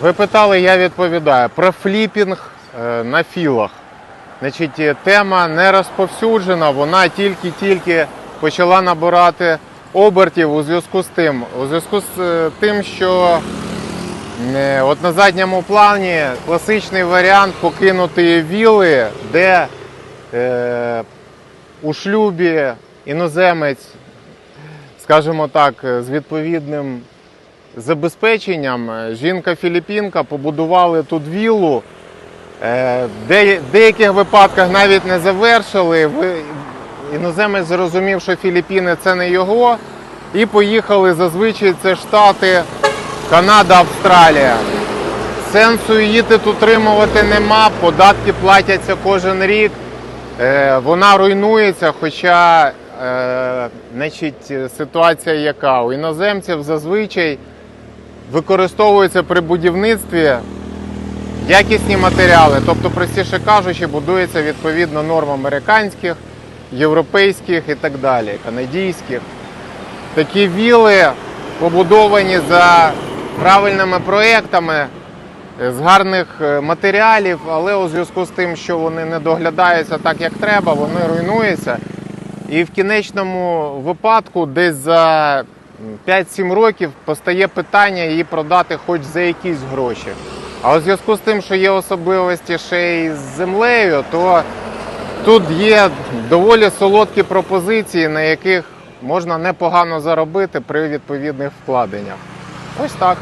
Ви питали, я відповідаю. Про фліпінг е, на філах. Значить, е, тема не розповсюджена, вона тільки-тільки почала набирати обертів у зв'язку з тим. У зв'язку з е, тим, що от на задньому плані класичний варіант покинутої віли, де е, у шлюбі іноземець, скажімо так, з відповідним забезпеченням жінка-філіппінка побудували тут віллу. Е, В деяких випадках навіть не завершили. Іноземець зрозумів, що Філіппіни це не його. І поїхали зазвичай це Штати, Канада, Австралія. Сенсу її тут утримувати нема, податки платяться кожен рік. Е, Вона руйнується, хоча е, ситуація яка? У іноземців зазвичай використовується при будівництві якісні матеріали, тобто, простіше кажучи, будується відповідно норм американських, європейських і так далі, канадійських. Такі віли побудовані за правильними проектами е, з гарних е, матеріалів, але у зв'язку з тим, що вони не доглядаються так, як треба, вони руйнуються. І в кінечному випадку, десь за 5-7 років, постає питання її продати хоч за якісь гроші. А у зв'язку з тим, що є особливості ще й з землею, то тут є доволі солодкі пропозиції, на яких можна непогано заробити при відповідних вкладеннях. Ось так.